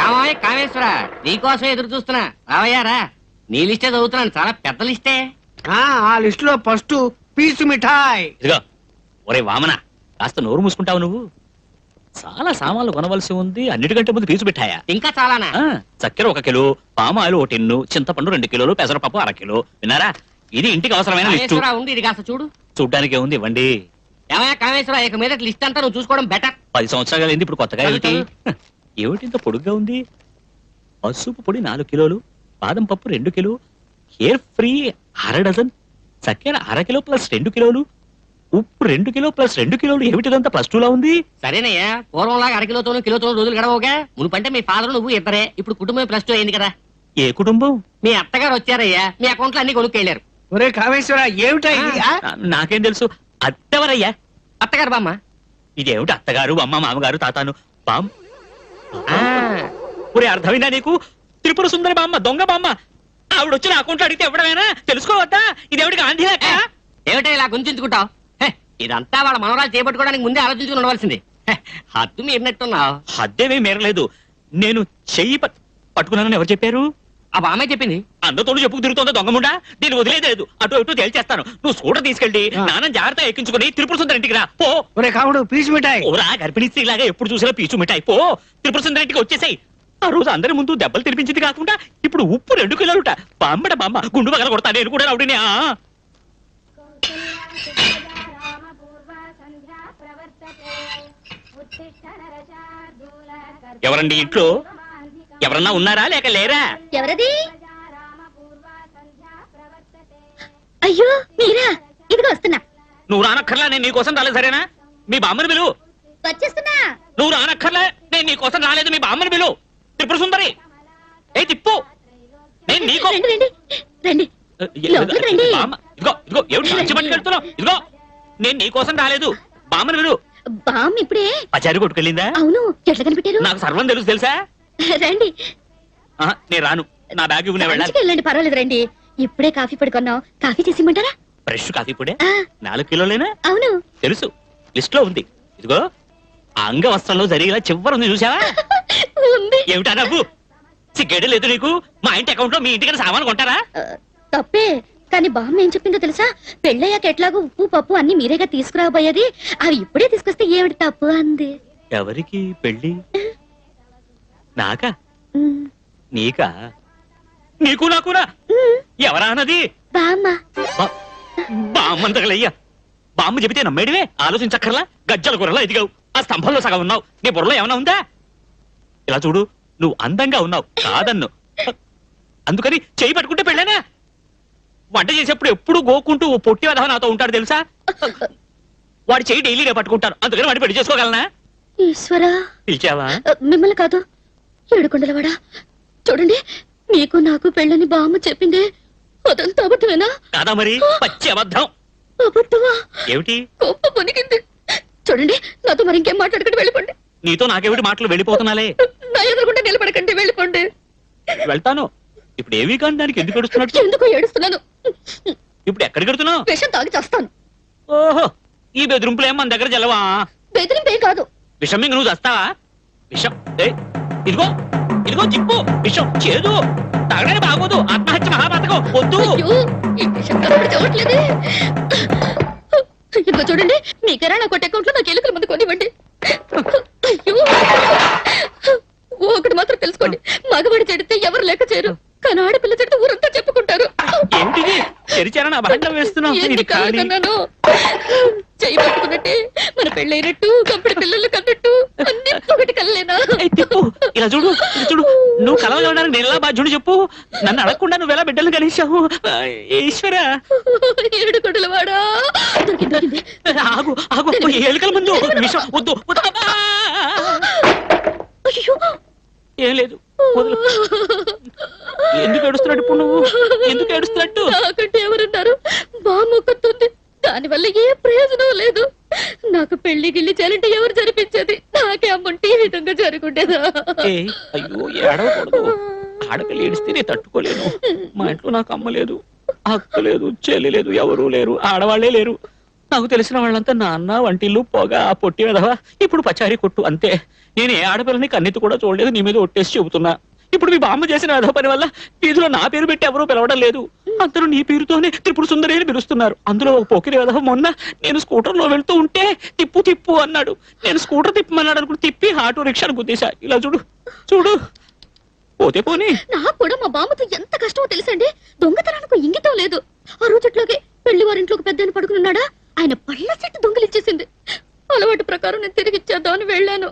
ఏమాయ్ కామేశ్వర నీకోసం ఎదురు చూస్తున్నా. రావయ్యారా నీ లిస్టే చదువుతున్నాను. చాలా పెద్ద లిస్టే. ఆ ఆ లిస్ట్లో ఫస్ట్ పీచు మిఠాయి. ఇదిగో ఒరే వామన కాస్త నోరు మూసుకుంటావు నువ్వు. చాలా సామాన్లు కొనవలసి ఉంది అన్నిటికంటే ముందు పీచు పెట్టాయా ఇంకా చాలానా? చక్కెర ఒక కిలో పామాయిల్ ఒక టిన్ను చింతపండు రెండు కిలోలు పెసరపప్పు అర కిలో. విన్నారా? ఇది ఇంటికి అవసరమైన లిస్టు. కామేశ్వర ఇది కాస్త చూడు. చూడ్డానికి ఉంది ఇవ్వండి. ఏమయ్యా కామేశ్వర ఇక మీద లిస్ట్ అంతా నువ్వు చూసుకోవడం బెటర్ పది సంవత్సరాలు అయింది ఇప్పుడు కొత్తగా ఏమిటి? హ, ఏమిటి ఇంత పొడుగ్గా ఉంది? పసుపు పొడి నాలుగు కిలోలు బాదం పప్పు రెండు కిలో హెయిర్ ఫ్రీ అర డజన్ చక్కెర అర కిలో ప్లస్ రెండు కిలోలు ఉప్పు రెండు కిలో ప్లస్ రెండు కిలోలు ఏమిటిదంతా ప్లస్ టూలా ఉంది? సరేనయ్యా పూర్వంలాగా అరకిలోతోనూ కిలోతోనూ రోజులు గడవగా మునుపంటే మీ ఫాదర్ నువ్వు ఇద్దరే ఇప్పుడు కుటుంబం ప్లస్ టూ అయింది కదా. ఏ కుటుంబం? మీ అత్తగారు వచ్చారయ్యా మీ అకౌంట్లో అన్ని కొనుక్కెళ్ళారు. ఒరే కామేశ్వర ఏమిటా ఇది? ఆ? నా- నాకేం తెలుసు అత్తెవరయ్యా? అత్తగారు బామ్మ. ఇదేమిటి అత్తగారు అమ్మ మామగారు తాతాను? బామ్ ఒరే అర్థమైందా నీకు? త్రిపుర సుందరి బామ్మ దొంగ బామ్మ. ఆవిడ వచ్చి నా అకౌంట్లో అడిగితే ఇవ్వడమేనా? తెలుసుకోవద్దా? ఇదేమిటి గాంధీ లెక్క? ఏమిటో ఇలా గుంచుకుంటావు ఇదంతా వాళ్ళ మనవరాలు చేపట్టుకోవడానికి ముందే ఆలోచించుకుని ఉండవలసింది. హద్దు మీరినట్టున్నావు. హద్దేమీ మేరలేదు. నేను చెయ్యి పట్- పట్టుకున్నానని ఎవరు చెప్పారు? ఆ బామ్మే చెప్పింది? అందతోడు చెప్పుకు తిరుగుతుందో దొంగముండా? నేను వదిలేదు అటు ఇటు తేల్చేస్తాను. నువ్వు స్కూటర్ తీసుకెళ్ళి. నాన్న జాగ్రత్త ఎక్కించుకుని త్రిపుర సుందరి ఇంటికి రా. పో. ఒరే కాముడు పీచు మిఠాయి. ఓరా గర్భిణీ స్త్రీలాగా ఎప్పుడు చూసినా పీచు మిఠాయి. పో. త్రిపుర సుందరి ఇంటికి వచ్చేసాయి. ఆ రోజు అందరి ముందు దెబ్బలు తినిపించింది కాకుండా ఇప్పుడు ఉప్పు రెండు కిలోలుట. బామ్మడ బామ్మ గుండు పగల కొడతా నేను కూడా రౌడీనే ఆ. ఎవరండి ఇంట్లో? ఎవరన్నా ఉన్నారా లేక లేరా? ఎవరది? అయ్యో మీరా? ఇదిగో వస్తున్నా. నువ్వు రానక్కర్లా నేను నీకోసం రాలేదు సరేనా? మీ బామ్మని పిలువు వచ్చేస్తున్నా. నువ్వు రానక్కర్లే నేను నీకోసం రాలేదు మీ బామ్మని పిలువు త్రిపుర సుందరి. ఏ తిప్పు. నేను నీకో రండి రండి రండి. లోపలికి రండి. బామ్మ, ఇదిగో ఇదిగో ఏమిటి మంచి పట్టుకెళ్తున్నావు ఇదిగో నేను నీకోసం రాలేదు బామ్మని పిలువు బామ్ ఇప్పుడే పచారి కొట్టుకెళ్ళిందా? అవును ఎట్లా కనిపెట్టారు? నాకు సర్వం తెలుసు తెలుసా? రండి. నేను రాను. నా బ్యాగ్ వెళ్ళండి పర్వాలేదు రండి. ఇప్పుడే కాఫీ పడుకున్నాం కాఫీ చేసి ఇమ్మంటారా? ఫ్రెష్ కాఫీ పొడే? నాలుగు కిలోలేనా? అవును. తెలుసు. లిస్ట్లో ఉంది. ఇదిగో ఆ అంగవస్త్రంలో జరిగేలా చివరి ఉంది చూసావా ఉంది. ఏమిటా నవ్వు? సిగ్గేడు లేదు నీకు. మా ఇంటి అకౌంట్లో మీ ఇంటికి సామాన్ కొంటారా? తప్పే. కానీ బామ్మ ఏం చెప్పిందో తెలుసా? పెళ్ళయ్యాక ఎట్లాగో ఉప్పు పప్పు అన్ని మీరేగా తీసుకురాబోయేది. అవి ఇప్పుడే తీసుకొస్తే ఏమిటి తప్పు అంది? ఎవరికి పెళ్ళి? నాకా? నీకా? నీకు నాకునా? ఎవరా అన్నది? బామ్మ. బా- బామ్మని తగలయ్యా బామ్మ చెబితే నమ్మేడివే? ఆలోచించక్కర్లా? గజ్జల కూరలా ఎదిగావు. ఆ స్తంభంలో సగం ఉన్నావు. నీ బుర్రలో ఏమైనా ఉందా? ఇలా చూడు నువ్వు అందంగా ఉన్నావు. కాదన్ను. అందుకని చేయి పట్టుకుంటే పెళ్ళానా? వంట చేసేప్పుడు ఎప్పుడు గోకుంటూ ఓ పొట్టి వదవ నాతో ఉంటాడు తెలుసా? వాడి చేయి డైలీ నేను పట్టుకుంటాను. అందుకని వాడి పెళ్ళి చేసుకోగలనా? ఈశ్వరా. పిలిచావా? మిమ్మల్ని కాదు. ఏడుకొండలవాడా? చూడండి మీకు నాకు పెళ్ళని బామ్మ చెప్పింది అదంతా అబద్ధమేనా? కాదా మరి? పచ్చి అబద్ధం. అబద్ధమా? ఏమిటి? గొప్ప పనికింది చూడండి నాతో మరి ఇంకేం మాట్లాడకండి వెళ్ళిపోండి. నీతో నాకేమిటి మాటలు? వెళ్ళిపోతున్నాలే. నా ఎదురుకుంటే నిలబడకండి వెళ్ళిపోండి. వెళ్తాను. ఇప్పుడు ఏమీ కానీ దానికి ఎందుకు ఎడుస్తున్నట్టు ఎందుకు ఏడుస్తున్నాను. ఇప్పుడు ఎక్కడికి వెళ్తున్నావు? విషం తాగి చేస్తాను. ఓహో ఈ బెదిరింపులు ఏం మన దగ్గర జలవా? బెదిరింపేం కాదు. విషం మింగ నువ్వు చస్తావా? విషం ఏయ్, ఇదిగో ఇదిగో చిప్పు విషం చేదు. తాగడానికి బాగోదు ఆత్మహత్య మహాపాతకం. వద్దు. ఇదిగో చూడండి మీ కిరాణా కొట్టే అకౌంట్లో నాకు ఎలుకల మంది కొనివ్వండి. ఒకటి మాత్రం తెలుసుకోండి. మగవాడి చెడితే ఎవరు లెక్క చేయరు. కానీ ఆడపిల్ల చెడితే ఊరంతా చెప్పుకుంటారు. చెయ్యి పట్టుకున్నట్టే మన పెళ్ళైనట్టు కంపెడి పిల్లలు ఏయ్, తిప్పు. ఇలా చూడు ఇలా చూడు. నువ్వు కలవగలడానికి నేను ఎలా బాధ్యుడు చెప్పు? నన్ను అడగకుండా నువ్వు ఎలా బిడ్డలు కలిసావు ఈశ్వర. ఏడు కొడలు వాడా దొరికింది దొరికింది ఆగు ఆగు ఎలుకల ముందు. విషం వద్దు ఏం లేదు ఎందుకు ఏడుస్తున్నాడు ఇప్పుడు నువ్వు? ఎందుకు ఏడుస్తున్నట్టు నాకంటే ఎవరున్నారు? బామ్మొక్కుతుంది దానివల్ల ఏ ప్రయోజనం లేదు. నాకు పెళ్ళి గిల్లి చేయాలంటే ఎవరు జరిపించేది? నాకే అమ్మంటే ఈ విధంగా జరుగుండేదా? ఏయ్, అయ్యో ఏడవకూడదు. ఆడపిల్ల ఏడిస్తే నేను తట్టుకోలేను. మా ఇంట్లో నాకు అమ్మ లేదు అక్క లేదు చెల్లి లేదు ఎవరూ లేరు ఆడవాళ్ళే లేరు. నాకు తెలిసిన వాళ్ళంతా నాన్న వంటిల్లు పొగ ఆ పొట్టి విధవా ఇప్పుడు పచారీ కొట్టు అంతే. నేను ఏ ఆడపిల్లని కన్నెత్తి కూడా చూడలేదు నీ మీద ఒట్టేసి చెబుతున్నా. ఇప్పుడు మీ బామ్మ చేసిన విధవ పని వల్ల వీధిలో నా పేరు పెట్టి ఎవరూ పిలవడం లేదు. అందరూ నీ పేరుతోనే త్రిపుడు సుందరి అని పిలుస్తున్నారు. అందులో ఒక పోకిరి విధవ మొన్న నేను స్కూటర్లో వెళ్తూ ఉంటే తిప్పు తిప్పు అన్నాడు. నేను స్కూటర్ తిప్పమన్నాడు అనుకుని తిప్పి ఆటో రిక్షాను గుద్దేశా. ఇలా చూడు చూడు. పోతే పోనీ. నాకు కూడా మా బామ్మతో ఎంత కష్టమో తెలుసండి? దొంగతనానికి ఇంగితం లేదు. ఆ రోజుట్లోకి పెళ్ళి వారింట్లోకి పెద్ద పడుకున్నాడా ఆయన పళ్ళ చెట్టు దొంగలిచ్చేసింది అలవాటు ప్రకారం నేను తిరిగి ఇచ్చేద్దామని వెళ్ళాను.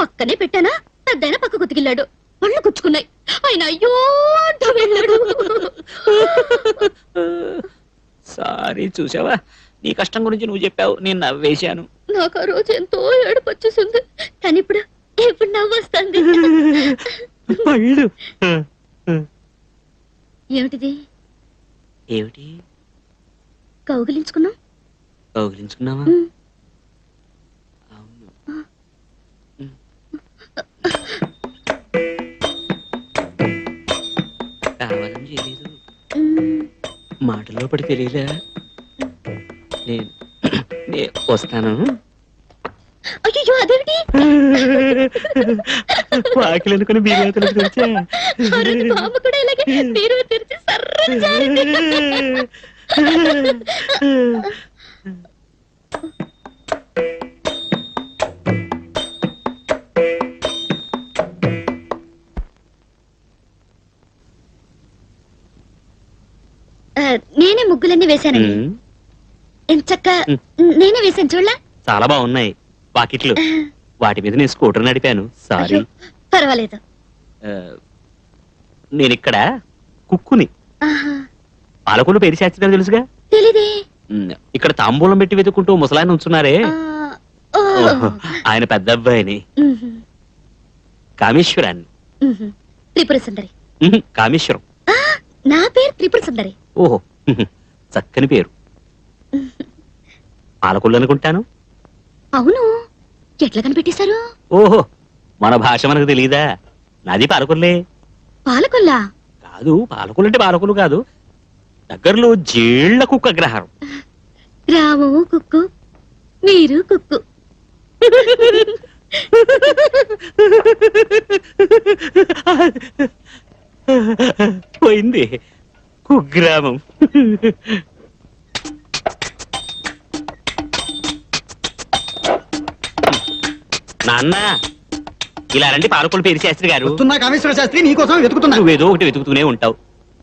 పక్కనే పెట్టానా? పెద్దయిన పక్క కుతికిల్లాడు పళ్ళు గుచ్చుకున్నాయి. ఆయన అయ్యో అంటూ వెళ్ళాడు. సారీ చూసావా? నీ కష్టం గురించి నువ్వు చెప్పావు నేను నవ్వేశాను. నాకు ఆ రోజు ఎంతో ఏడుపు వచ్చేసింది. కానీ ఇప్పుడు ఇప్పుడు నవ్వొస్తుంది. పళ్ళు ఏమిటిది? ఏమిటి? కౌగిలించుకున్నాం. కౌగిలించుకున్నావా? మాటల్లో పడి తెలియదా నేను నే వస్తాను. అయ్యో అదేమిటి? వాకిలు అనుకుని వచ్చా? కూడా ఇలాగే బీరువా తెరిచి సర్రని జారింది. నేనే ముగ్గులన్నీ వేశానండి ఉమ్, ఎంచక్క. నేనే వేశాను చూడలా? చాలా బాగున్నాయి వాకిట్లు. వాటి మీద నేను స్కూటర్ నడిపాను. సారీ. అయ్యో, పర్వాలేదు. నేను ఇక్కడ కుక్కుని. ఆహా, పేరు చేస్తున్నారు తెలుసుగా? తెలీదే. ఉమ్, ఇక్కడ తాంబూలం పెట్టి వెతుక్కుంటూ ముసలాయన ఉంచున్నారే. ఆ, ఓ. ఓహో, ఆయన పెద్ద అబ్బాయిని. ఉహు, కామేశ్వరాన్ని. ఉహు. త్రిపుర సుందరి. ఉహు, కామేశ్వరం. ఆ, నా పేరు త్రిపుర సుందరి. ఓహో. చక్కని పేరు. పాలకుళ్ళు అనుకుంటాను అవును. ఎట్లా కనిపెట్టేశారు? ఓహో మన భాష మనకు తెలియదా నాది పాలకుల్లే. పాలకొల్లా? కాదు పాలకులు అంటే పాలకులు కాదు. దగ్గరలో జేళ్ళ కుక్క గ్రహారం రాము కుక్కు మీరు కుక్కు. పోయింది. కుగ్రామం. నాన్న ఇలా రండి పాలకులు పేరు శాస్త్రి గారు? వస్తున్నా కామేశ్వర శాస్త్రి నీకోసం వెతుకుతున్నా. నువ్వేదో ఒకటి వెతుకుతూనే ఉంటావు.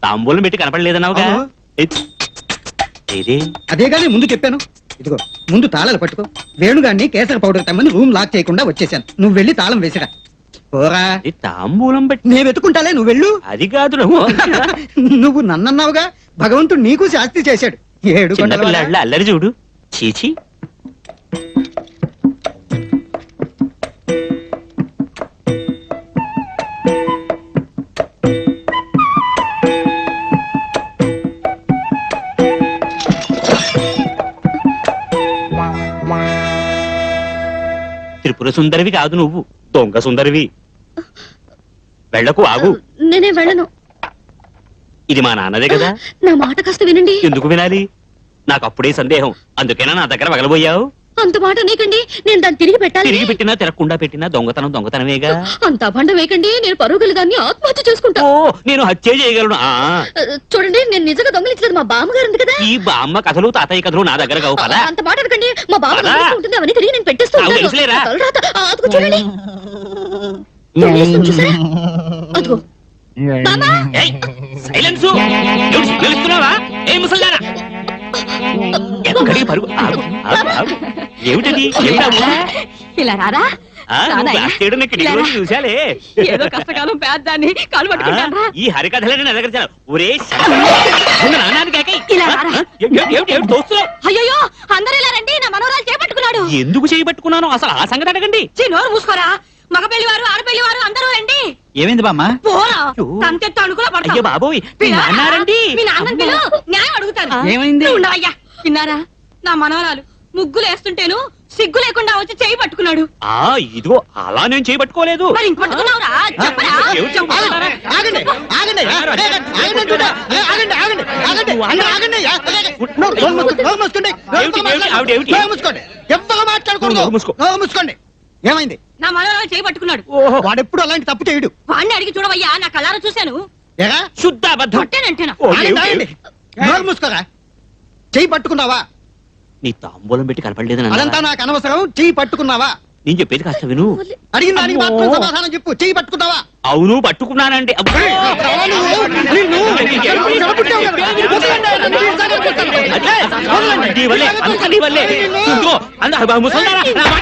తాంబూలం పెట్టి కనపడలేదన్నావుగా? అవును. ఏది? అదే కానీ ముందు చెప్పాను. ఇదిగో ముందు తాళాలు పట్టుకో. వేణుగాన్ని కేసర పౌడర్ తెమ్మని రూమ్ లాక్ చేయకుండా వచ్చేసాను. నువ్వు వెళ్ళి తాళం వేసిరా. పోరా. తాంబూలం పెట్టి నేను వెతుకుంటాలే నువ్వు వెళ్ళు. అది కాదు నువ్వు నువ్వు నన్నన్నావుగా. భగవంతుడు నీకు శాస్తి చేశాడు. ఏడు అల్లరి చూడు. చీచి త్రిపుర సుందరివి కాదు నువ్వు. దొంగ సుందరివి. వెళ్ళకు ఆగు. నేనే వెళ్ళను. ఇది మా నాన్నదే కదా. నా మాట కాస్త వినండి. ఎందుకు వినాలి? నాకు అప్పుడే సందేహం. అందుకేనా నా దగ్గర వగలబోయావు? అంత మాట నీకండి నేను దాన్ని తిరిగి పెట్టాలి. తిరిగి పెట్టినా తిరగకుండా పెట్టినా దొంగతనం దొంగతనమేగా? అంత అభండం వేయకండి. నేను పరుగులు దాన్ని ఆత్మహత్య చేసుకుంటా. ఓ నేను హత్య చేయగలను. ఆ. చూడండి నేను నిజంగా దొంగలించలేదు. మా బామ్మగారు ఉంది కదా. ఈ బామ్మ కథలు తాతయ్య కథలు నా దగ్గర కావు. పదా. అంత మాట అనకండి. మా బామ్మ పద. గమనిస్తూ ఉంటుంది. అవన్నీ తిరిగి నేను పెట్టేస్తూ నాకు ఉంటాను. తెలుసులేరా? ఆ తలరాత, ఆ, అదిగో చూడండి. అదిగో. బామ్మా ఏయ్, సైలెన్స్ ఎవడు సిగ్నల్ ఇస్తున్నావా ఏ ముసల్దానా? ఎక్కడికి పరుగు? ఆగు, ఆగు, ఆగు. ఏమిటది? ఏమిటావు? ఇలా రారా? ఆ, నువ్వు రానయ్య. క్లాస్ చేయడం నేను కిటికీలో నుంచి చూశాలే? ఏదో కష్టకాలం పేద్దాన్ని కాలు ఆ, పట్టుకుంటారా ఈ హరికథలని నా దగ్గర చాలా. ఒరే. ఇలా రారా. అయ్యో అందరూ ఇలా రండి నా మనోరాలు చేపట్టుకున్నాడు. ఎందుకు చేయబట్టుకున్నాను అసలు ఆ సంగతి అడగండి. ఛీ, నోరు మూసుకోరా? మగ పెళ్ళి వారు ఆడపెళ్ళి వారు అందరూ రండి. ఏమైంది బామ్మ? పోరా. అయ్యో. తంతెత్తు బాబోయ్. మీ పిలవరా? నాన్నారండి మీ నాన్నని పిలు. న్యాయం అడుగుతాను ఏమైంది? నువ్వు ఉండవయ్యా. విన్నారా? నా మనవరాలు ముగ్గులు వేస్తుంటేను సిగ్గు లేకుండా వచ్చి చేయి పట్టుకున్నాడు. ఆ ఇదిగో అలా నేను చేయబట్టుకోలేదు మరి ఇంక పట్టుకున్నావురా? చెప్పరా? ఏమిటి? చెప్పమంటారా? ఆగండి. ఆగండి. ఆగండి ఆగండి అంటున్నా. ఏ, ఆగండి ఆగండి ఆగండి. అందరూ ఆగండి. ఏ, నోరు నోరు మూసుకోండి, నోరు మూసుకోండి నోరు ఏమిటి, మూసుకోండి. ఏమిటి, ఆవిడ ఏమిటి? నోరు మూసుకోండి. ఎవ్వరు మాట్లాడకూడదు. నోరు మూసుకో. నోరు మూసుకోండి. ఏమైంది నా మనవరాలు చేయి పట్టుకున్నాడు ఓహో వాడెప్పుడు అలాంటి తప్పు చేయడు వాడిని అడిగి చూడవయ్యా నా కళ్ళారా చూశాను ఎరా శుద్ధ అబద్ధం కొట్టానంటేనా ఓ, ఆగండి, ఏమిటి, ఆగండి. ఏమిటి? నోరు మూసుకోరా చెయ్యి పట్టుకున్నావా నీ తాంబూలం పెట్టి కనపడలేదు అదంతా నాకు అనవసరం చెయ్యి పట్టుకున్నావా నేను చెప్పేది కాస్త విను అడిగిన దానికి అమ్మో. మాత్రం సమాధానం చెప్పు చెయ్యి పట్టుకున్నావా అవును పట్టుకున్నానండి అబ్బో. నిన్ను నిలబుట్టావు కదా. వదలండి. అదే, నీ వల్లే, అంతా నీ వల్లే. ఇదిగో, అంద- ముసల్దారా, నా